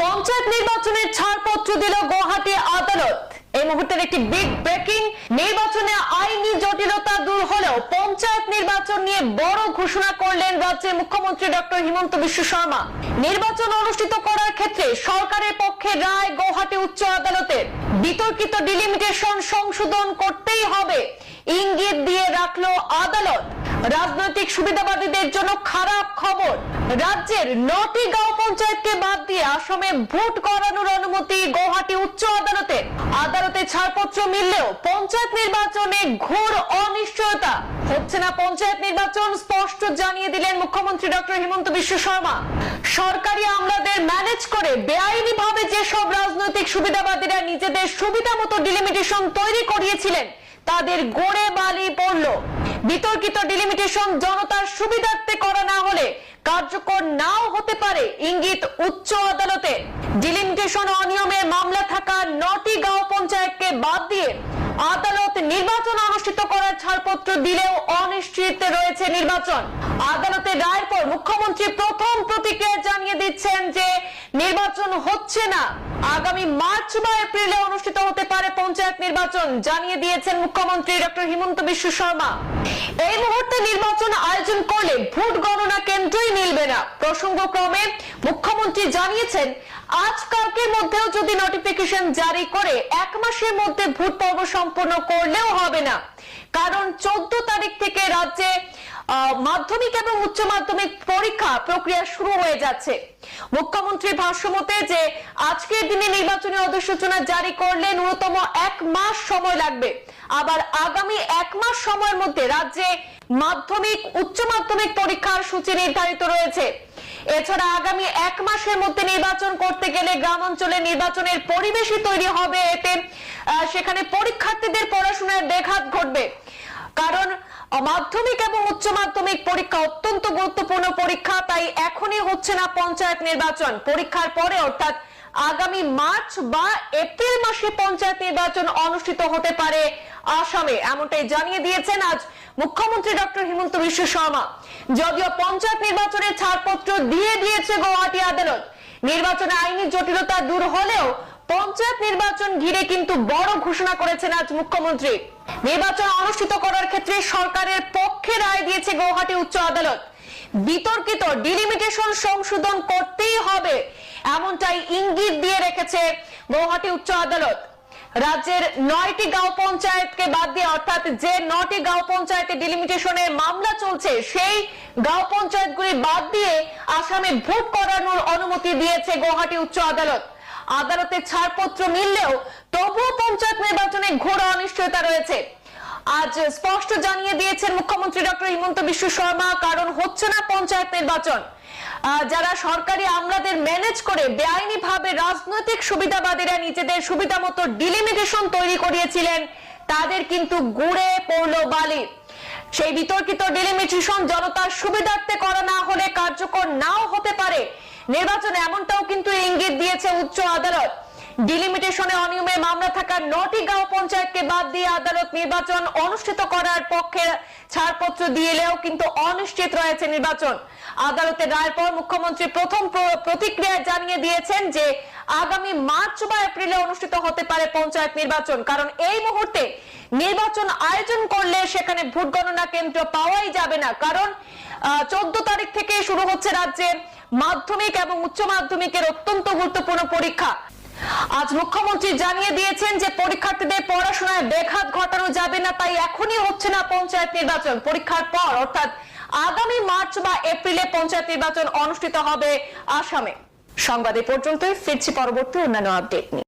পঞ্চায়েত নির্বাচনের ছাড়পত্র দিল গুয়াহাটি আদালত। এই মুহূর্তের একটি বিগ ব্রেকিং নির্বাচনে আইনি জটিলতা দূর হলেও পঞ্চায়েত নির্বাচন নিয়ে বড় ঘোষণা করলেন রাজ্যের মুখ্যমন্ত্রী ডক্টর হিমন্ত বিশ্ব শর্মা। নির্বাচন অনুষ্ঠিত করার ক্ষেত্রে সরকারের পক্ষে রায় গৌহাটি উচ্চ আদালতের। বিতর্কিত ডিলিমিটেশন সংশোধন করতেই হবে। ইঙ্গিত দিয়ে রাখল আদালত। রাজনৈতিক সুবিধাবাদীদের জন্য খারাপ খবর। রাজ্যের নটি গাঁও পঞ্চায়েতকে বাদ দিয়ে আসামে ভোট করানোর অনুমতি গুয়াহাটি উচ্চ আদালতে। আদালতে ছাড়পত্র মিললেও পঞ্চায়েত নির্বাচনে ঘোর অনিশ্চয়তা। হচ্ছে না পঞ্চায়েত নির্বাচন, স্পষ্ট জানিয়ে দিলেন মুখ্যমন্ত্রী ডক্টর হিমন্ত বিশ্ব শর্মা। সরকারি আমলাদের ম্যানেজ করে বেআইনি ভাবে যেসব রাজনৈতিক সুবিধাবাদীরা নিজেদের সুবিধা মতো ডিলিমিটেশন তৈরি করিয়েছিলেন, তাদের গড়ে বালি পড়ল। বিতর্কিত ডিলিমিটেশন জনতার সুবিধার্থে করা না হলে কার্যকর নাও হতে পারে। ইঙ্গিত উচ্চ আদালতে। ডিলিমিটেশন অনিয়মের মামলা থাকা নটি গাঁও পঞ্চায়েতকে বাদ দিয়ে আদালত নির্বাচন অনুষ্ঠিত করার ছাড়পত্র দিলেও অনিশ্চিত রয়েছে নির্বাচন। আদালতের রায়ের পর মুখ্যমন্ত্রী প্রথম প্রতিক্রিয়া জানিয়ে দিচ্ছেন যে নির্বাচন হচ্ছে না। আগামী মার্চ বা এপ্রিলে অনুষ্ঠিত হতে পারে পঞ্চায়েত নির্বাচন, জানিয়ে দিয়েছেন মুখ্যমন্ত্রী ডক্টর হিমন্ত বিশ্ব শর্মা। এই মুহূর্তে নির্বাচন আয়োজন করলে ভোট গণনা কেন্দ্রই মিলবে না। প্রসঙ্গক্রমে মুখ্যমন্ত্রী জানিয়েছেন, আজ কালকের মধ্যেও যদি নোটিফিকেশন জারি করে এক মাসের মধ্যে ভোট পর্ব সম্পন্ন করলেও হবে না। কারণ চোদ্দ তারিখ থেকে রাজ্যে মাধ্যমিক এবং উচ্চ মাধ্যমিক পরীক্ষা প্রক্রিয়া শুরু হয়ে যাচ্ছে। মুখ্যমন্ত্রী ভাষ্যমতে যে আজকের দিনে নির্বাচনী অধিসূচনা জারি করলে ন্যূনতম এক মাস সময় লাগবে। আবার আগামী এক মাস সময়ের মধ্যে রাজ্যে মাধ্যমিক, উচ্চ মাধ্যমিক পরীক্ষার সূচি নির্ধারিত রয়েছে। এছাড়া আগামী এক মাসের মধ্যে নির্বাচন করতে গেলে গ্রাম অঞ্চলে নির্বাচনের পরিবেশই তৈরি হবে এতে সেখানে পরীক্ষার্থীদের পড়াশোনায় ব্যাঘাত ঘটবে। কারণ মাধ্যমিক এবং উচ্চ মাধ্যমিক পরীক্ষা অত্যন্ত গুরুত্বপূর্ণ পরীক্ষা, তাই এখনই হচ্ছে না পঞ্চায়েত নির্বাচন। পরীক্ষার পরে, অর্থাৎ আগামী মার্চ বা এপ্রিল মাসে পঞ্চায়েত নির্বাচন অনুষ্ঠিত হতে পারে আসামে, এমনটাই জানিয়ে দিয়েছেন আজ মুখ্যমন্ত্রী ডক্টর হিমন্ত বিশ্ব শর্মা। যদিও পঞ্চায়েত নির্বাচনের ছাড়পত্র দিয়ে দিয়েছে গুয়াহাটি আদালত, নির্বাচনে আইনি জটিলতা দূর হলেও পঞ্চায়েত নির্বাচন ঘিরে কিন্তু বড় ঘোষণা করেছেন আজ মুখ্যমন্ত্রী। নির্বাচন অনুষ্ঠিত করার ক্ষেত্রে সরকারের পক্ষে রায় দিয়েছে গৌহাটি উচ্চ আদালত। বিতর্কিত ডিলিমিটেশন সংশোধন করতেই হবে, এমনটাই ইঙ্গিত দিয়ে রেখেছে গৌহাটি উচ্চ আদালত। রাজ্যের নয়টি গাঁও পঞ্চায়েতকে বাদ দিয়ে অর্থাৎ যে নটি গাঁও পঞ্চায়েতে ডিলিমিটেশনের মামলা চলছে, সেই গাঁও পঞ্চায়েতগুলি বাদ দিয়ে আসামে ভোট করানোর অনুমতি দিয়েছে গৌহাটি উচ্চ আদালত। আদালতের ছাড়পত্র মিললেও তবুও পঞ্চায়েত নির্বাচনে ঘোর অনিশ্চয়তা রয়েছে। আজ স্পষ্ট জানিয়ে দিয়েছেন মুখ্যমন্ত্রী ডক্টর হিমন্ত বিশ্ব শর্মা, কারণ হচ্ছে না পঞ্চায়েত নির্বাচন। যারা সরকারি আমলাদের ম্যানেজ করে বেআইনি ভাবে রাজনৈতিক সুবিধাবাদীরা নিজেদের সুবিধা মতো ডিলিমিটেশন তৈরি করিয়েছিলেন, তাদের কিন্তু গুড়ে পড়ল বালি। সেই বিতর্কিত ডিলিমিটেশন জনতার সুবিধার্থে করা না হলে কার্যকর নাও হতে পারে নির্বাচনে এমনটাও কিন্তু ইঙ্গিত দিয়েছে উচ্চ আদালত। ডিলিমিটেশনে অনিয়মে মামলা থাকা নটি গাঁও পঞ্চায়েতকে বাদ দিয়ে আদালত নির্বাচন অনুষ্ঠিত করার পক্ষে ছাড়পত্র দিলেও কিন্তু অনিশ্চিত রয়েছে নির্বাচন। আদালতের রায়ের পর মুখ্যমন্ত্রী প্রথম প্র- প্রতিক্রিয়া জানিয়ে দিয়েছেন যে আগামী মার্চ বা এপ্রিলে অনুষ্ঠিত হতে পারে পঞ্চায়েত নির্বাচন। কারণ এই মুহূর্তে নির্বাচন আয়োজন করলে সেখানে ভোট গণনা কেন্দ্র পাওয়াই যাবে না। কারণ চোদ্দ তারিখ থেকে শুরু হচ্ছে রাজ্যে মাধ্যমিক এবং উচ্চ মাধ্যমিকের অত্যন্ত গুরুত্বপূর্ণ পরীক্ষা। আজ মুখ্যমন্ত্রী জানিয়ে দিয়েছেন যে পরীক্ষার্থীদের পড়াশোনায় ব্যাঘাত ঘটানো যাবে না, তাই এখনই হচ্ছে না পঞ্চায়েত নির্বাচন। পরীক্ষার পর, অর্থাৎ আগামী মার্চ বা এপ্রিলে পঞ্চায়েত নির্বাচন অনুষ্ঠিত হবে আসামে। সংবাদ এ পর্যন্তই, ফিরছি পরবর্তী অন্যান্য আপডেট নিয়ে।